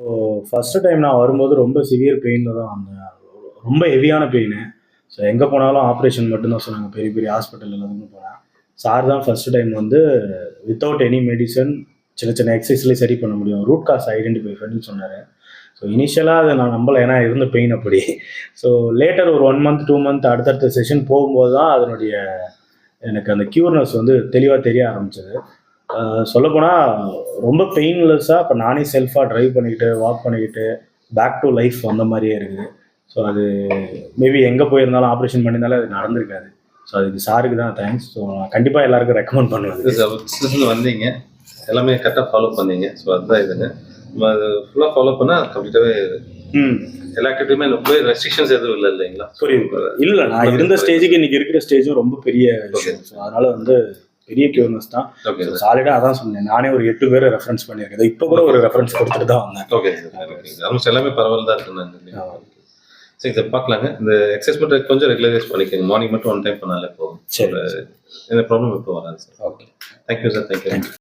So first time நான் வரும்போது ரொம்ப சிவியர் பெயினில் தான் வந்தேன். ரொம்ப ஹெவியான பெயின் ஸோ எங்கே போனாலும் ஆப்ரேஷன் மட்டும்தான் சொன்னாங்க. பெரிய பெரிய ஹாஸ்பிட்டல் எல்லாத்துக்கும் போனேன். சார் தான் ஃபஸ்ட்டு டைம் வந்து வித்தவுட் எனி மெடிசன் சின்ன சின்ன எக்ஸசைஸ்லேயே சரி பண்ண முடியும். ரூட் காஸ் ஐடென்டிஃபை பண்ணி சொன்னார். ஸோ இனிஷியலாக அதை நான் நம்பலை. ஏன்னா இருந்த பெயின் அப்படி. ஸோ லேட்டர் ஒரு ஒன் மந்த் டூ மந்த் அடுத்தடுத்த செஷன் போகும்போது தான் அதனுடைய எனக்கு அந்த க்யூர்னஸ் வந்து தெளிவாக தெரிய ஆரம்பிச்சது. சொல்லப்போனால் ரொம்ப பெயின்லெஸ்ஸாக இப்போ நானே செல்ஃபாக ட்ரைவ் பண்ணிக்கிட்டு வாக் பண்ணிக்கிட்டு பேக் டு லைஃப் வந்த மாதிரியே இருக்குது. ஸோ அது மேபி எங்கே போயிருந்தாலும் ஆப்ரேஷன் பண்ணியிருந்தாலும் அது நடந்திருக்காது. ஸோ அதுக்கு சாருக்கு தான் தேங்க்ஸ் ஸோ நான் கண்டிப்பாக எல்லாருக்கும் ரெக்கமெண்ட் பண்ணுவேன் வந்தீங்க. எல்லாமே கரெக்டாக ஃபாலோ பண்ணீங்க. ஸோ அதுதான் இதுங்க நம்ம அது ஃபுல்லாக ஃபாலோ பண்ணால் கம்ப்ளீட்டாகவே ம். எல்லா ஆக்டிவிட்டியுமே ரொம்ப ரெஸ்ட்ரிக்ஷன்ஸ் எதுவும் இல்லை இல்லைங்களா? புரியுது. இல்லை நான் இருந்த ஸ்டேஜுக்கு இன்னைக்கு இருக்கிற ஸ்டேஜும் ரொம்ப பெரிய விஷயம். ஸோ அதனால வந்து பெரிய க்யூர்னஸ் தான். ஓகே சார் சாலிடாக அதான் சொன்னேன். நானே ஒரு எட்டு பேரை ரெஃபரன்ஸ் பண்ணியிருக்கேன். இப்போ கூட ஒரு ரெஃபரன்ஸ் கொடுத்துட்டு தான் வந்தேன். ஓகே சார் ஓகே ஆல்மோஸ்ட் எல்லாமே பரவாயில்ல தான் இருக்குன்னு சரி சார் பார்க்கலாங்க. இந்த எக்ஸசைஸ் மட்டும் கொஞ்சம் ரெகுலரைஸ் பண்ணிக்கோங்க. மார்னிங் மட்டும் ஒன் டைம் பண்ணாலே போதும். சரி எந்த ப்ராப்ளம் இப்போ வராது sir okay thank you sir thank you